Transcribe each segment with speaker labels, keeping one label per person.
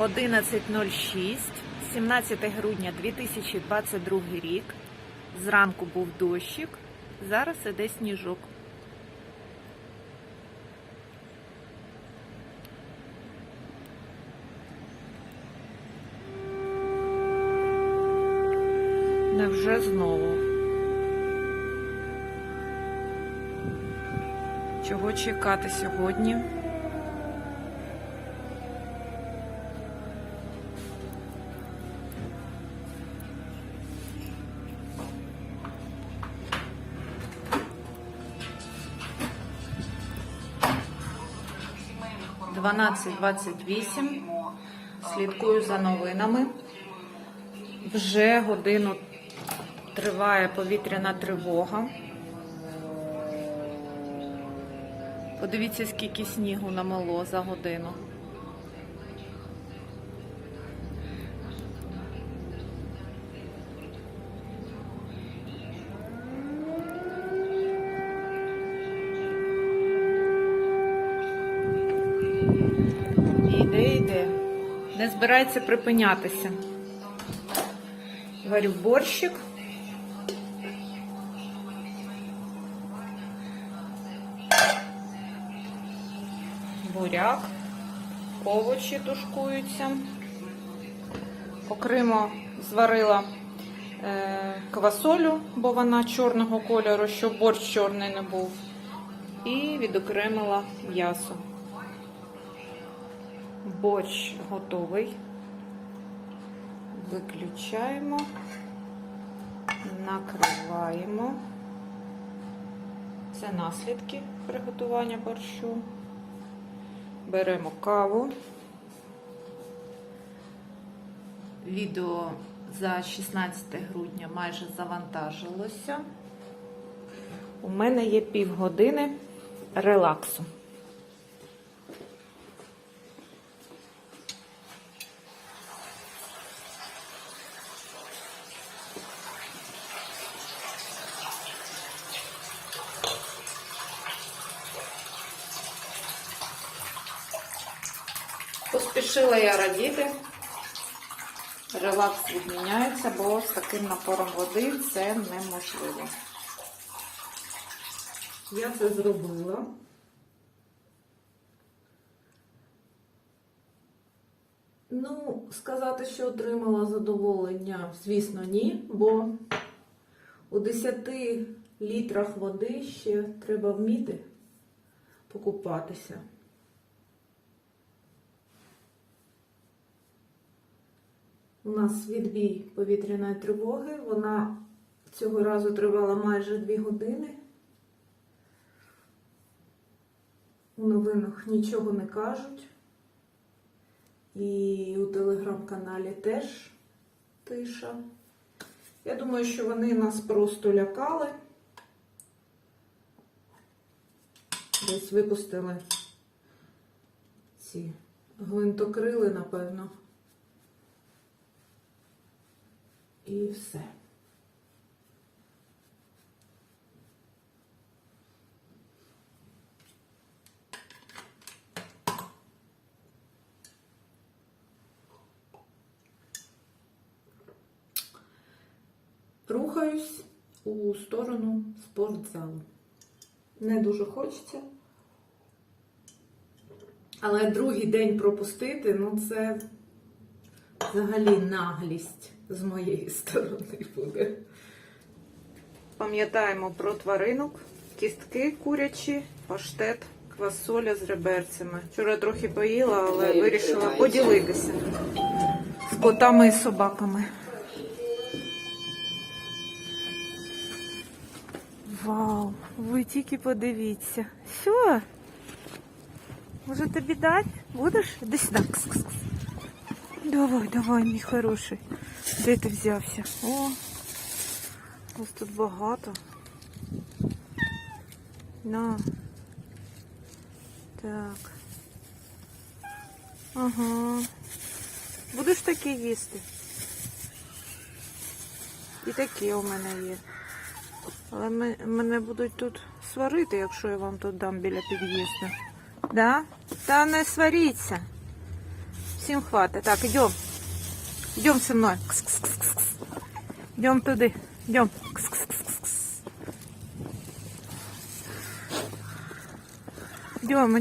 Speaker 1: 11.06, 17 грудня 2022 рік. Зранку був дощик, зараз іде сніжок. Невже знову? Чого чекати сьогодні? Дванадцять двадцять вісім. Слідкую за новинами. Вже годину триває повітряна тривога. Подивіться, скільки снігу намело за годину. Іде, іде. Не збирається припинятися. Варю борщик. буряк, овочі тушкуються. Окремо зварила е, квасолю, бо вона чорного кольору, щоб борщ чорний не був. І відокремила м'ясо. Борщ готовий. Виключаємо, накриваємо. Це наслідки приготування борщу. Беремо каву. Відео за 16 грудня майже завантажилося. У мене є півгодини релаксу. Поспішила я радіти. Релакс відміняється, бо з таким напором води це неможливо. Я це зробила. Ну, сказати, що отримала задоволення, звісно, ні, бо у 10 літрах води ще треба вміти покупатися. У нас відбій повітряної тривоги. Вона цього разу тривала майже 2 години. У новинах нічого не кажуть. І у телеграм-каналі теж тиша. Я думаю, що вони нас просто лякали. Десь випустили ці гвинтокрили, напевно. І все. Рухаюсь у сторону спортзалу. Не дуже хочеться. Але другий день пропустити, ну це взагалі наглість з моєї сторони буде. Пам'ятаємо про тваринок, кістки курячі, паштет, квасоля з реберцями. Вчора трохи поїла, але вирішила поділитися з котами і собаками. Вау, ви тільки подивіться. Що? Може тобі дати? Будеш? Іди сюди. Давай, давай, мій хороший. Де ти взявся? О, ось тут багато. На. Так. Ага. Будеш таке їсти? І такі у мене є. Але мене будуть тут сварити, якщо я вам тут дам біля під'їзду. Да? Та не сваріться. Всім хватить. Так, йдем. Йдем зі мною. Кс-кс-кс-кс. Йдем туди. Йдем. Кс-кс-кс-кс. Йдем,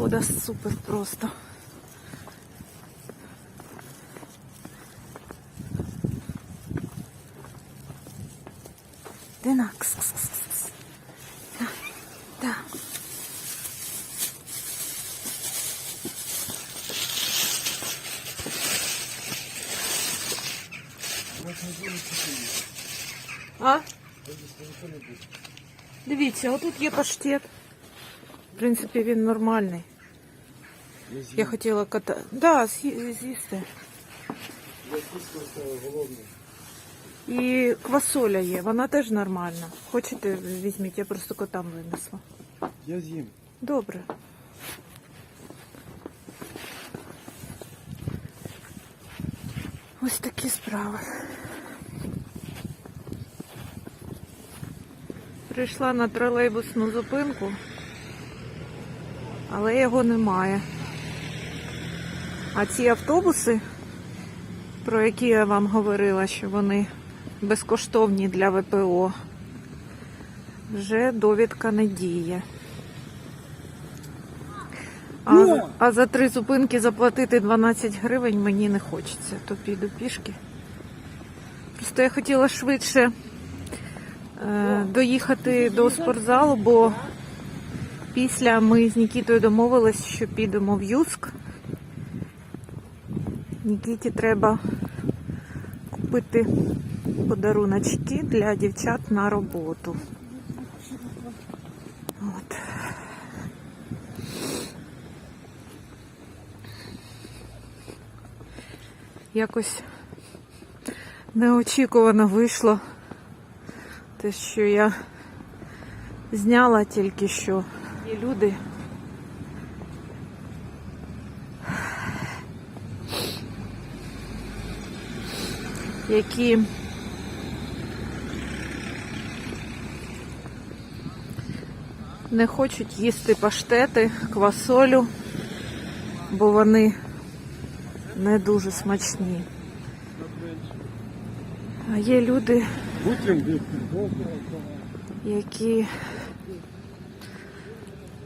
Speaker 1: погода супер просто. Дина, кс-кс-кс-кс. Да, да. А? Дивіться, отут є паштет. В принципі, він нормальний. Я хотіла кота. Да, з'ї- з'їсти. І квасоля є, вона теж нормальна. Хочете, візьміть, я просто котам винесла.
Speaker 2: Я з'їм.
Speaker 1: Добре. Ось такі справи. Прийшла на тролейбусну зупинку, але його немає. А ці автобуси, про які я вам говорила, що вони безкоштовні для ВПО, вже довідка не діє. А,
Speaker 2: Ну!
Speaker 1: а за три зупинки заплатити 12 гривень мені не хочеться, то піду пішки. Просто я хотіла швидше е, доїхати до спортзалу, бо після ми з Нікітою домовились, що підемо в Юск. Нікіті треба купити подаруночки для дівчат на роботу. От. якось неочікувано вийшло те, що я зняла тільки що. Є люди. Які не хочуть їсти паштети, квасолю, бо вони не дуже смачні. А є люди, які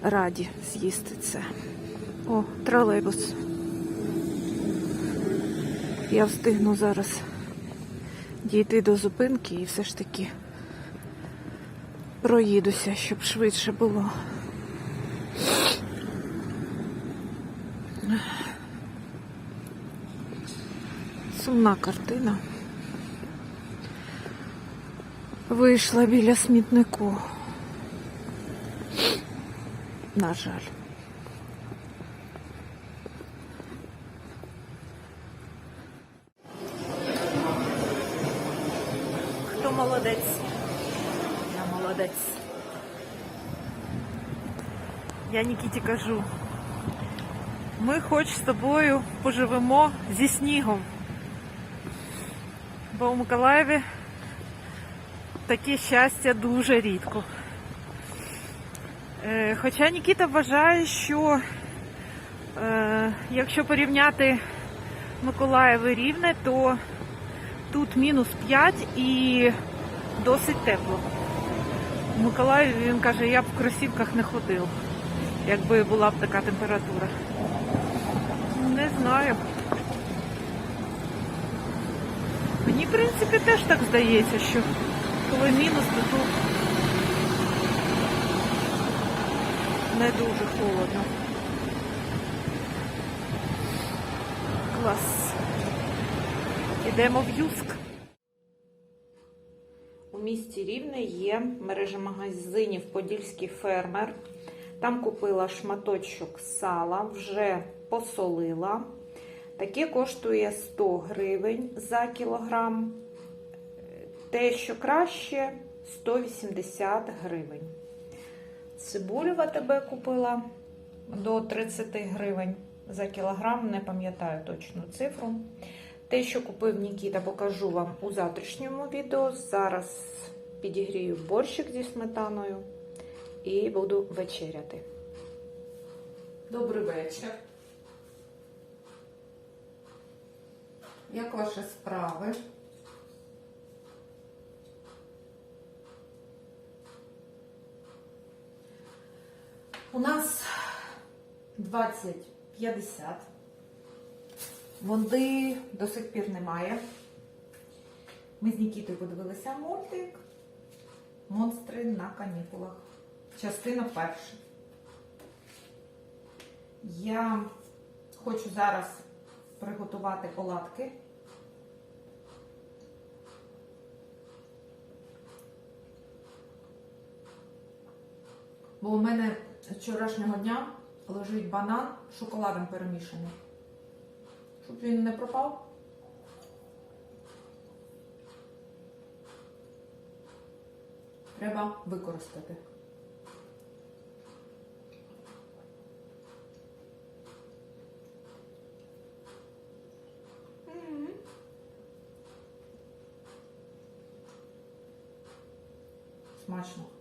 Speaker 1: раді з'їсти це. О, тролейбус. Я встигну зараз дійти до зупинки і все ж таки проїдуся, щоб швидше було. Сумна картина. Вийшла біля смітнику. На жаль. Молодець? Я молодець. Я Нікіті кажу. Ми хоч з тобою поживемо зі снігом. Бо у Миколаєві таке щастя дуже рідко. Е, Хоча Нікіта вважає, що е, якщо порівняти Миколаїв і Рівне, то тут мінус 5 і досить тепло. У Миколаєві він каже, я б в кросівках не ходив, якби була б така температура. Не знаю. Мені, в принципі, теж так здається, що коли мінус, то тут не дуже холодно. Клас. Ідемо в Юск. Місті Рівне є мережа магазинів Подільський фермер. Там купила шматочок сала, вже посолила. Таке коштує 100 гривень за кілограм. Те, що краще 180 гривень. Цибулю в купила до 30 гривень за кілограм, не пам'ятаю точну цифру. Те, що купив Нікіта, покажу вам у завтрашньому відео. Зараз підігрію борщик зі сметаною і буду вечеряти. Добрий вечір. Як ваші справи? У нас 20.50. Води до сих пір немає. Ми з Нікітою подивилися мультик Монстри на канікулах. Частина перша. Я хочу зараз приготувати оладки. Бо у мене вчорашнього дня лежить банан з шоколадом перемішаний. Щоб він не пропав. Треба використати. Смачно.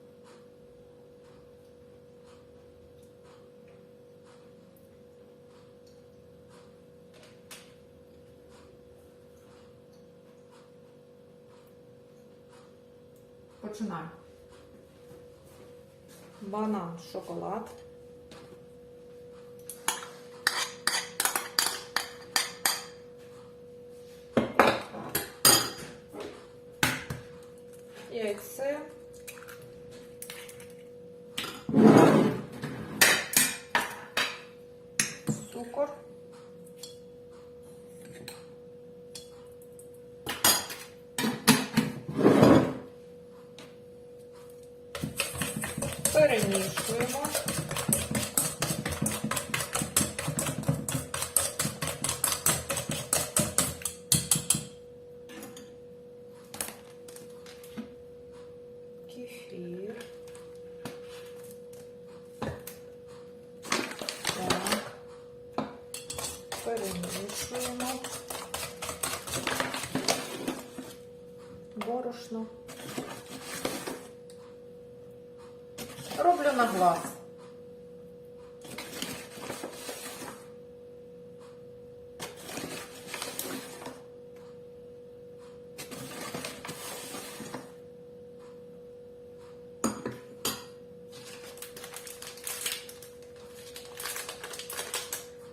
Speaker 1: Починаємо. Банан, шоколад. Яйце. Перемішуємо. Кефір. Так. Перемішуємо. Борошно. Глаз.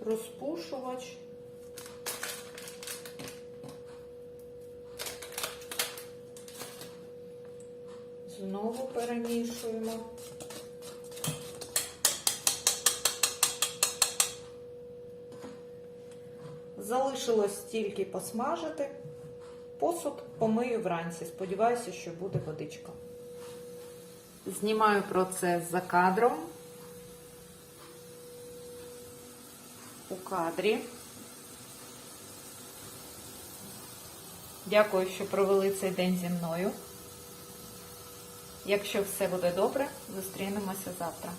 Speaker 1: Розпушувач. Знову перемішуємо. Залишилось тільки посмажити. Посуд помию вранці. Сподіваюся, що буде водичка. Знімаю процес за кадром. У кадрі. Дякую, що провели цей день зі мною. Якщо все буде добре, зустрінемося завтра.